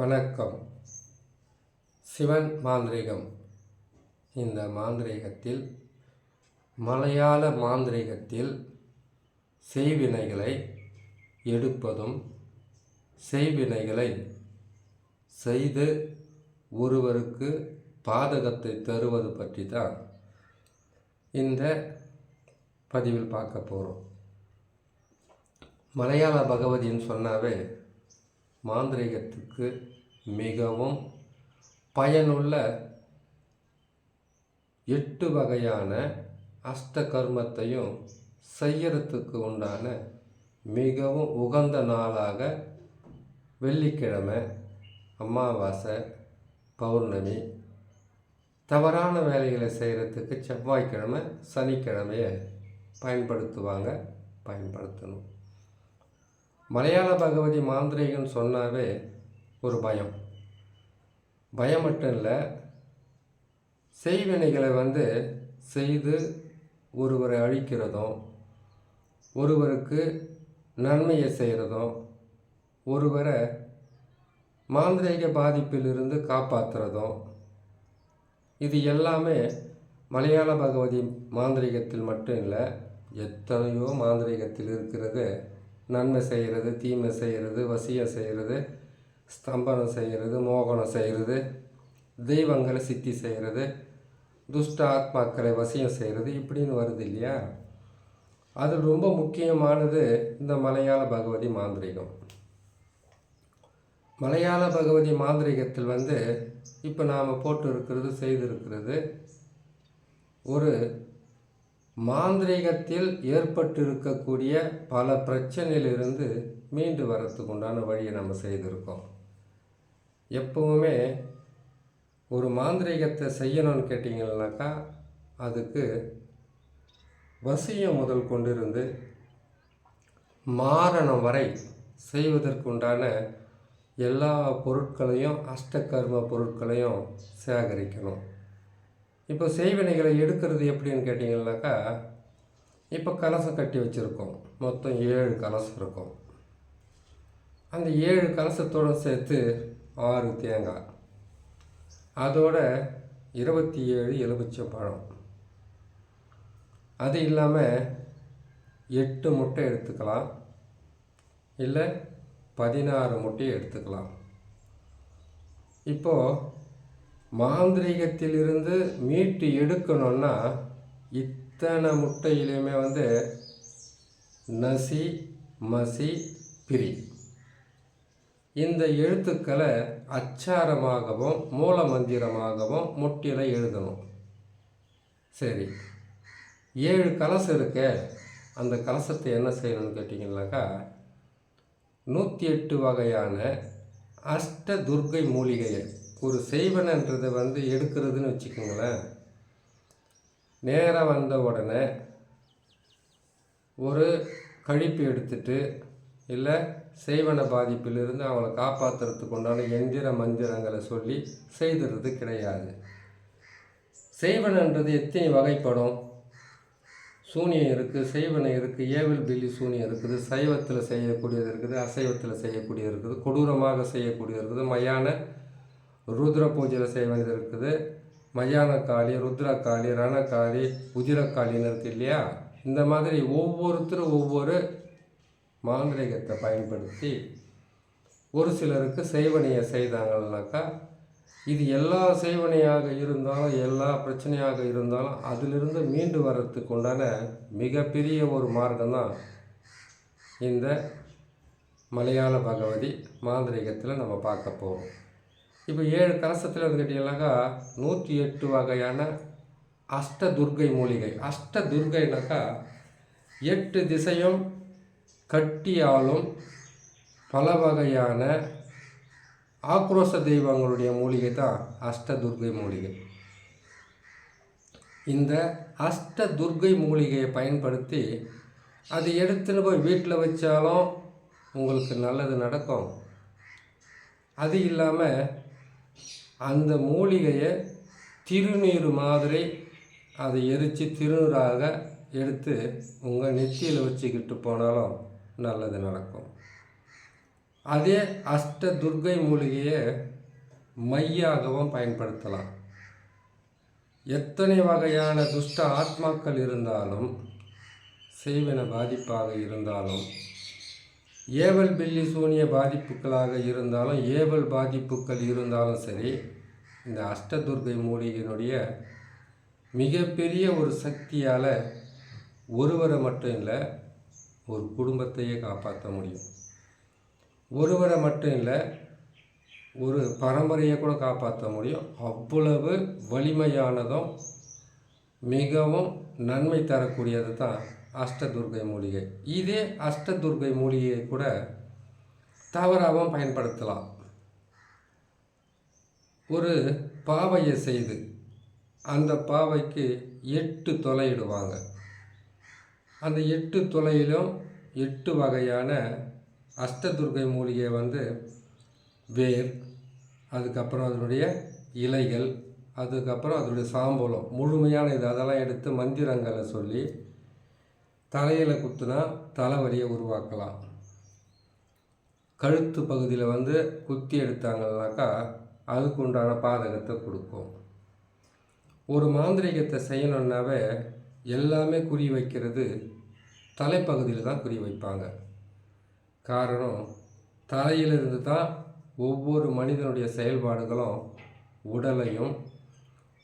வணக்கம். சிவன் மாந்திரிகம். இந்த மாந்திரீகத்தில் மலையாள மாந்திரிகத்தில் செய்வினைகளை எடுப்பதும் செய்வினைகளை செய்து ஒருவருக்கு பாதகத்தை தருவது பற்றி தான் இந்த பதிவில் பார்க்க போகிறோம் மலையாள பகவதின்னு சொன்னாவே மாந்திரிகத்துக்கு மிகவும் பயனுள்ள எட்டு வகையான அஷ்ட கர்மத்தையும் செய்யறதுக்கு உண்டான மிகவும் உகந்த நாளாக வெள்ளிக்கிழமை அமாவாசை பௌர்ணமி தவறான வேலைகளை செய்கிறதுக்கு செவ்வாய்க்கிழமை சனிக்கிழமையை பயன்படுத்துவாங்க பயன்படுத்தணும். மலையாள பகவதி மாந்திரிகன் சொன்னாவே ஒரு பயம். பயம் மட்டும் இல்லை செய்வினைகளை வந்து செய்து ஒருவரை அழிக்கிறதும் ஒருவருக்கு நன்மையை செய்கிறதும் ஒருவரை மாந்திரீக பாதிப்பிலிருந்து காப்பாற்றுறதும் இது எல்லாமே மலையாள பகவதி மாந்திரிகத்தில் மட்டும் இல்லை எத்தனையோ மாந்திரீகத்தில் இருக்கிறது. நன்மை செய்கிறது தீமை செய்கிறது வசியம் செய்கிறது ஸ்தம்பனம் செய்கிறது மோகனம் செய்கிறது தெய்வங்களை சித்தி செய்கிறது துஷ்ட ஆத்மாக்களை வசியம் செய்கிறது இப்படின்னு வருது இல்லையா? அது ரொம்ப முக்கியமானது இந்த மலையாள பகவதி மாந்திரிகம். மலையாள பகவதி மாந்திரிகத்தில் வந்து இப்போ நாம் போட்டு இருக்கிறது செய்திருக்கிறது ஒரு மாந்திரீகத்தில் ஏற்பட்டிருக்கக்கூடிய பல பிரச்சனையிலிருந்து மீண்டு வரத்துக்கு உண்டான வழியை நம்ம செய்திருக்கோம். எப்பவுமே ஒரு மாந்திரீகத்தை செய்யணும்னு கேட்டிங்கன்னாக்கா அதுக்கு வசியம் முதல் கொண்டிருந்து மாரணம் வரை செய்வதற்குண்டான எல்லா பொருட்களையும் அஷ்டகர்ம பொருட்களையும் சேகரிக்கணும். இப்போ செய்வினைகளை எடுக்கிறது எப்படின்னு கேட்டிங்கனாக்கா இப்போ கலசம் கட்டி வச்சுருக்கோம். மொத்தம் ஏழு கலசம் இருக்கும். அந்த ஏழு கலசத்தோடு சேர்த்து ஆறு தேங்காய். அதோட இருபத்தி ஏழு எலுமிச்சம் பழம். அது இல்லாமல் எட்டு முட்டை எடுத்துக்கலாம். இல்லை பதினாறு முட்டையை எடுத்துக்கலாம். இப்போது மாந்திரீகத்திலிருந்து மீட்டு எடுக்கணும்னா இத்தனை முட்டையிலையுமே வந்து நசி மசி பிரி. இந்த எழுத்துக்களை அச்சாரமாகவும் மூல மந்திரமாகவும் முட்டியில் எழுதணும். சரி. ஏழு கலசம் இருக்க. அந்த கலசத்தை என்ன செய்யணும்னு கேட்டிங்கனாக்கா நூற்றி எட்டு வகையான அஷ்ட துர்கை மூலிகையை ஒரு செய்வனன்றதை வந்து எடுக்கிறதுன்னு வச்சுக்கோங்களேன். நேராக வந்த உடனே ஒரு கழிப்பு எடுத்துட்டு இல்லை செய்வன பாதிப்பிலிருந்து அவங்களை காப்பாற்றுறதுக்கு உண்டான எந்திர மந்திரங்களை சொல்லி செய்துறது கிடையாது. செய்வனன்றது எத்தனை வகைப்படும்? சூனியம் இருக்குது செய்வனை இருக்குது ஏவல் பில்லி சூனியம் இருக்குது சைவத்தில் செய்யக்கூடியது இருக்குது அசைவத்தில் செய்யக்கூடியது இருக்குது கொடூரமாக செய்யக்கூடியது இருக்குது மையான ருத்ர பூஜையில் செய்வது இருக்குது. மயான காளி ருத்ரகாளி ரணகாளி உதிரக்காளின்னு இருக்குது இல்லையா? இந்த மாதிரி ஒவ்வொருத்தரும் ஒவ்வொரு மாந்திரிகத்தை பயன்படுத்தி ஒரு சிலருக்கு செய்வனையை செய்தாங்கன்னாக்கா இது எல்லா செய்வனையாக இருந்தாலும் எல்லா பிரச்சனையாக இருந்தாலும் அதிலிருந்து மீண்டு வர்றதுக்கு உண்டான மிகப்பெரிய ஒரு மார்க்கம் தான் இந்த மலையாள பகவதி மாந்திரிகத்தில் நம்ம பார்க்க போகிறோம் இப்போ ஏழு கலசத்தில் வந்து கேட்டிங்கனாக்கா நூற்றி எட்டு வகையான அஷ்ட துர்கை மூலிகை. அஷ்ட துர்கைனாக்கா எட்டு திசையும் கட்டியாலும் பல வகையான ஆக்ரோஷ தெய்வங்களுடைய மூலிகை தான் அஷ்ட துர்கை மூலிகை. இந்த அஷ்ட துர்கை மூலிகையை பயன்படுத்தி அது எடுத்துன்னு போய் வீட்டில் வச்சாலும் உங்களுக்கு நல்லது நடக்கும். அது இல்லாமல் அந்த மூலிகையை திருநீர் மாதிரி அதை எரித்து திருநீராக எடுத்து உங்கள் நெத்தியில் வச்சுக்கிட்டு போனாலும் நல்லது நடக்கும். அதே அஷ்ட துர்க்கை மூலிகையை மையாகவும் பயன்படுத்தலாம். எத்தனை வகையான துஷ்ட ஆத்மாக்கள் இருந்தாலும் செய்வன பாதிப்பாக இருந்தாலும் ஏவல் பில்லி சூனிய பாதிப்புகளாக இருந்தாலும் ஏவல் பாதிப்புகள் இருந்தாலும் சரி இந்த அஷ்டதுர்கை மூலிகையினுடைய மிகப்பெரிய ஒரு சக்தியால் ஒருவரை மட்டும் இல்லை ஒரு குடும்பத்தையே காப்பாற்ற முடியும். ஒருவரை மட்டும் இல்லை ஒரு பரம்பரையை கூட காப்பாற்ற முடியும். அவ்வளவு வலிமையானதும் மிகவும் நன்மை தரக்கூடியது தான் அஷ்டதுர்கை மூலிகை. இதே அஷ்டதுர்கை மூலிகையை கூட தவறாகவும் பயன்படுத்தலாம். ஒரு பாவையை செய்து அந்த பாவைக்கு எட்டு தொலையிடுவாங்க அந்த எட்டு தொலையிலும் எட்டு வகையான அஷ்டதுர்கை மூலிகை வந்து வேர் அதுக்கப்புறம் அதனுடைய இலைகள் அதுக்கப்புறம் அதனுடைய சாம்பலம் முழுமையான இது அதெல்லாம் எடுத்து மந்திரங்களை சொல்லி தலையில் குத்துனா தலைவலியை உருவாக்கலாம். கழுத்து பகுதியில் வந்து குத்தி எடுத்தாங்கன்னாக்கா அதுக்கு உண்டான பாதகத்தை கொடுக்கும். ஒரு மாந்திரிகத்தை செய்யணுன்னாவே எல்லாமே குறி வைக்கிறது தலைப்பகுதியில் தான் குறி வைப்பாங்க. காரணம் தலையிலிருந்து தான் ஒவ்வொரு மனிதனுடைய செயல்பாடுகளும் உடலையும்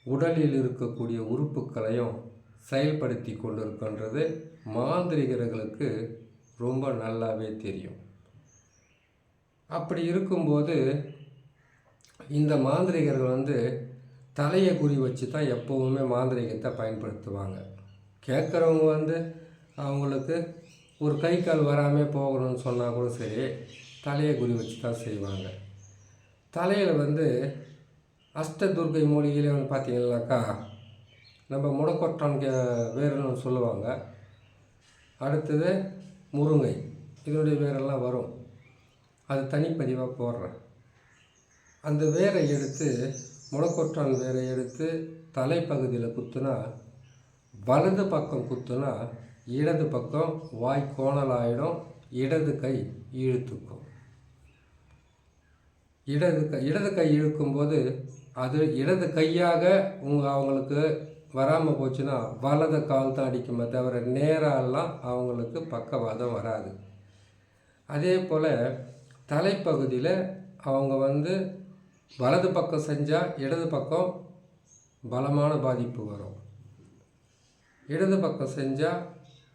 உடலில் இருக்கக்கூடிய உறுப்புகளையும் செயல்படுத்தி கொண்டிருக்கின்றது. மாந்திரிகர்களுக்கு ரொம்ப நல்லாவே தெரியும். அப்படி இருக்கும்போது இந்த மாந்திரிகர்கள் வந்து தலையை குறி வச்சு தான் எப்போவுமே மாந்திரிகத்தை பயன்படுத்துவாங்க. கேட்குறவங்க வந்து அவங்களுக்கு ஒரு கை கால் வராமல் போகணும்னு சொன்னால் கூட சரி தலையை குறி வச்சு தான் செய்வாங்க. தலையில் வந்து அஷ்டதுர்கை மூலிகையில் வந்து பார்த்தீங்கன்னாக்கா நம்ம முடக்கொட்டான் கே வேறுன்னு சொல்லுவாங்க. அடுத்தது முருங்கை. இதனுடைய வேரெல்லாம் வரும். அது தனிப்பதிவாக போடுறேன். அந்த வேரை எடுத்து முளக்கொற்றான் வேரை எடுத்து தலைப்பகுதியில் குத்துனா வலது பக்கம் குத்துனா இடது பக்கம் வாய் கோணலாயிடும் இடது கை இழுத்துக்கும். இடது கை இடது கை இழுக்கும்போது அது இடது கையாக உங்கள் அவங்களுக்கு வராமல் போச்சுன்னா வலது கால் தான் அடிக்குமே தவிர நேராலாம் அவங்களுக்கு பக்கவாதம் வராது. அதே போல் தலைப்பகுதியில் அவங்க வந்து வலது பக்கம் செஞ்சால் இடது பக்கம் பலமான பாதிப்பு வரும். இடது பக்கம் செஞ்சால்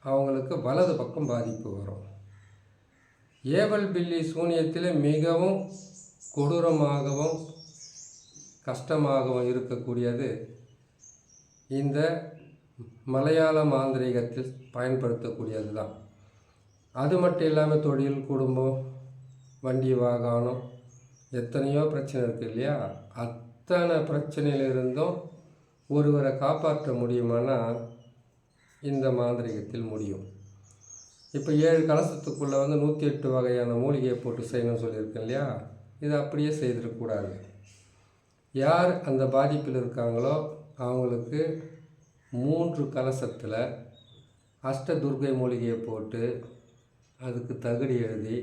அவங்களுக்கு வலது பக்கம் பாதிப்பு வரும். ஏவல் பில்லி சூனியத்தில் மிகவும் கொடூரமாகவும் கஷ்டமாகவும் இருக்கக்கூடியது இந்த மலையாள மாந்திரீகத்தில் பயன்படுத்தக்கூடியது தான் அது மட்டும் இல்லாமல் தொழில் குடும்பம் வண்டி வாகனம் எத்தனையோ பிரச்சனை இருக்குது இல்லையா? அத்தனை பிரச்சனையிலிருந்தும் ஒருவரை காப்பாற்ற முடியுமானா இந்த மாந்திரிகத்தில் முடியும். இப்போ ஏழு கலசத்துக்குள்ளே வந்து நூற்றி எட்டு வகையான மூலிகையை போட்டு செய்யணும்னு சொல்லியிருக்கேன் இல்லையா? இதை அப்படியே செய்திடக்கூடாது. யார் அந்த பாதிப்பில் இருக்காங்களோ அவங்களுக்கு மூன்று கலசத்தில் அஷ்ட துர்கை மூலிகையை போட்டு அதுக்கு தகுதி எழுதி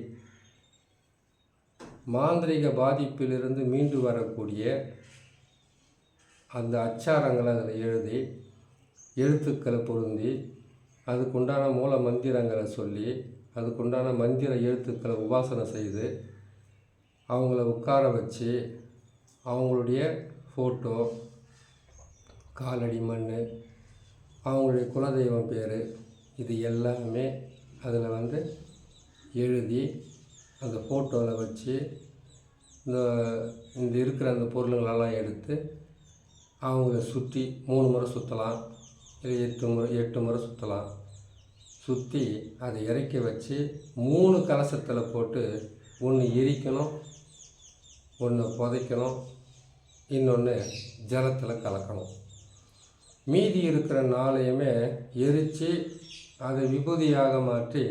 மாந்திரிக பாதிப்பிலிருந்து மீண்டு வரக்கூடிய அந்த அச்சாரங்களை அதில் எழுதி எழுத்துக்களை பொருந்தி அதுக்குண்டான மூல மந்திரங்களை சொல்லி அதுக்குண்டான மந்திர எழுத்துக்களை உபாசனை செய்து அவங்கள உட்கார வச்சு அவங்களுடைய ஃபோட்டோ காலடி மண் அவங்களுடைய குலதெய்வம் பேர் இது எல்லாமே அதில் வந்து எழுதி அந்த ஃபோட்டோவில் வச்சு இந்த இந்த இருக்கிற அந்த பொருளுங்களெல்லாம் எடுத்து அவங்கள சுற்றி மூணு முறை சுற்றலாம் இல்லை எட்டு முறை எட்டு முறை சுற்றலாம் சுற்றி அதை இறக்கி வச்சு மூணு கலசத்தில் போட்டு ஒன்று எரிக்கணும் ஒன்று புதைக்கணும் இன்னொன்று ஜலத்தில் கலக்கணும். மீதி இருக்கிற நாளையுமே எரித்து அதை விபூதியாக மாற்றி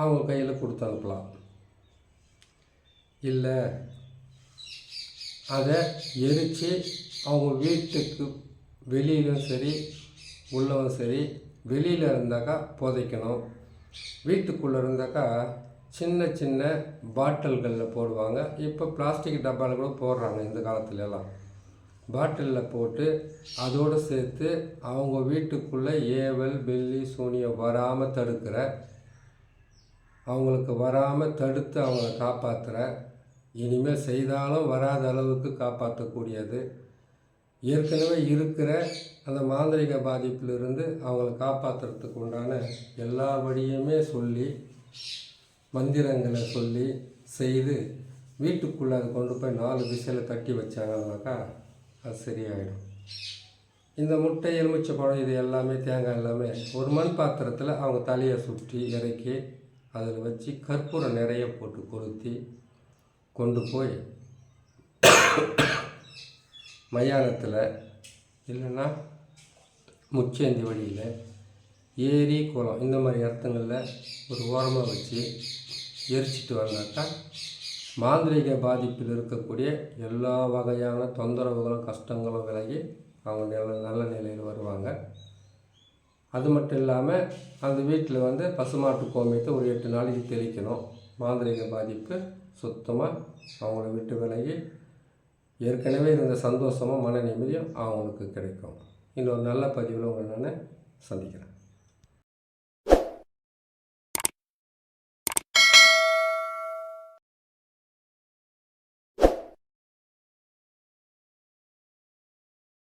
அவங்க கையில் கொடுத்து அனுப்பலாம். இல்லை அதை எரித்து அவங்க வீட்டுக்கு வெளியிலும் சரி உள்ளவும் சரி வெளியில் இருந்தாக்கா புதைக்கணும். வீட்டுக்குள்ளே இருந்தாக்கா சின்ன சின்ன பாட்டில்களில் போடுவாங்க. இப்போ பிளாஸ்டிக் டப்பாவில் கூட போடுறாங்க இந்த காலத்துல எல்லாம் பாட்டிலில் போட்டு அதோடு சேர்த்து அவங்க வீட்டுக்குள்ளே ஏவல் பெல்லி சூனியம் வராமல் தடுக்கிற அவங்களுக்கு வராமல் தடுத்து அவங்கள காப்பாற்றுற இனிமேல் செய்தாலும் வராத அளவுக்கு காப்பாற்றக்கூடியது. ஏற்கனவே இருக்கிற அந்த மாந்திரிக பாதிப்பிலிருந்து அவங்கள காப்பாற்றுறதுக்கு உண்டான எல்லா வழியுமே சொல்லி மந்திரங்களை சொல்லி செய்து வீட்டுக்குள்ளே அதை கொண்டு போய் நாலு திசையில் கட்டி வச்சாங்கன்னாக்கா அது சரியாயிடும். இந்த முட்டை எலுமிச்சை பழம் இது எல்லாமே தேங்காய் எல்லாமே ஒரு மண் பாத்திரத்தில் அவங்க தலையை சுற்றி இறக்கி அதில் வச்சு கற்பூரம் நிறைய போட்டு கொளுத்தி கொண்டு போய் மயானத்தில் இல்லைன்னா முச்சேந்தி வழியில் ஏரி குளம் இந்த மாதிரி இடத்துங்களில் ஒரு ஓரமாக வச்சு எரிச்சிட்டு வந்தாக்கா மாந்திரீக பாதிப்பில் இருக்கக்கூடிய எல்லா வகையான தொந்தரவுகளும் கஷ்டங்களும் விலகி அவங்க நல்ல நல்ல நிலையில் வருவாங்க. அது மட்டும் இல்லாமல் அந்த வீட்டில் வந்து பசுமாட்டு கோமியத்தை ஒரு எட்டு நாளைக்கு தெளிக்கணும். மாந்திரீக பாதிப்பு சுத்தமாக அவங்கள விட்டு விலகி ஏற்கனவே இருந்த சந்தோஷமும் மன நிம்மதியும் அவங்களுக்கு கிடைக்கும். இன்னொரு நல்ல பதிவில் உங்களை நான் சந்திக்கிறேன்.